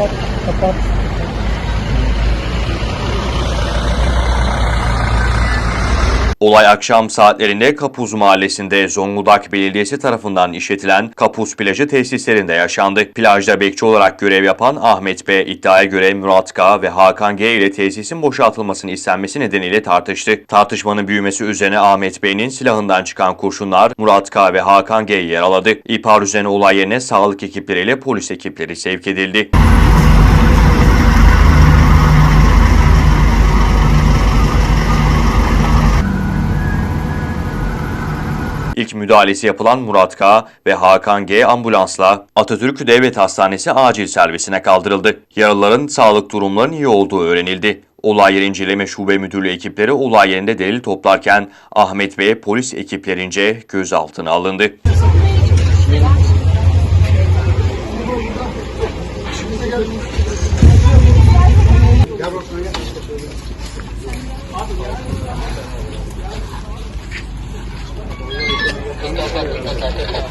Kapat, kapat. Olay akşam saatlerinde Kapuz Mahallesi'nde Zonguldak Belediyesi tarafından işletilen Kapuz Plajı tesislerinde yaşandı. Plajda bekçi olarak görev yapan Ahmet B. iddiaya göre Murat K. ve Hakan G. ile tesisin boşaltılmasını istenmesi nedeniyle tartıştı. Tartışmanın büyümesi üzerine Ahmet Bey'in silahından çıkan kurşunlar Murat K. ve Hakan G'yi yaraladı. İhbar üzerine olay yerine sağlık ekipleriyle polis ekipleri sevk edildi. İlk müdahalesi yapılan Murat K. ve Hakan G. ambulansla Atatürk Devlet Hastanesi acil servisine kaldırıldı. Yaralıların sağlık durumlarının iyi olduğu öğrenildi. Olay yeri inceleme şube müdürlüğü ekipleri olay yerinde delil toplarken Ahmet Bey polis ekiplerince gözaltına alındı. Gel bakalım 零幺三零三三零三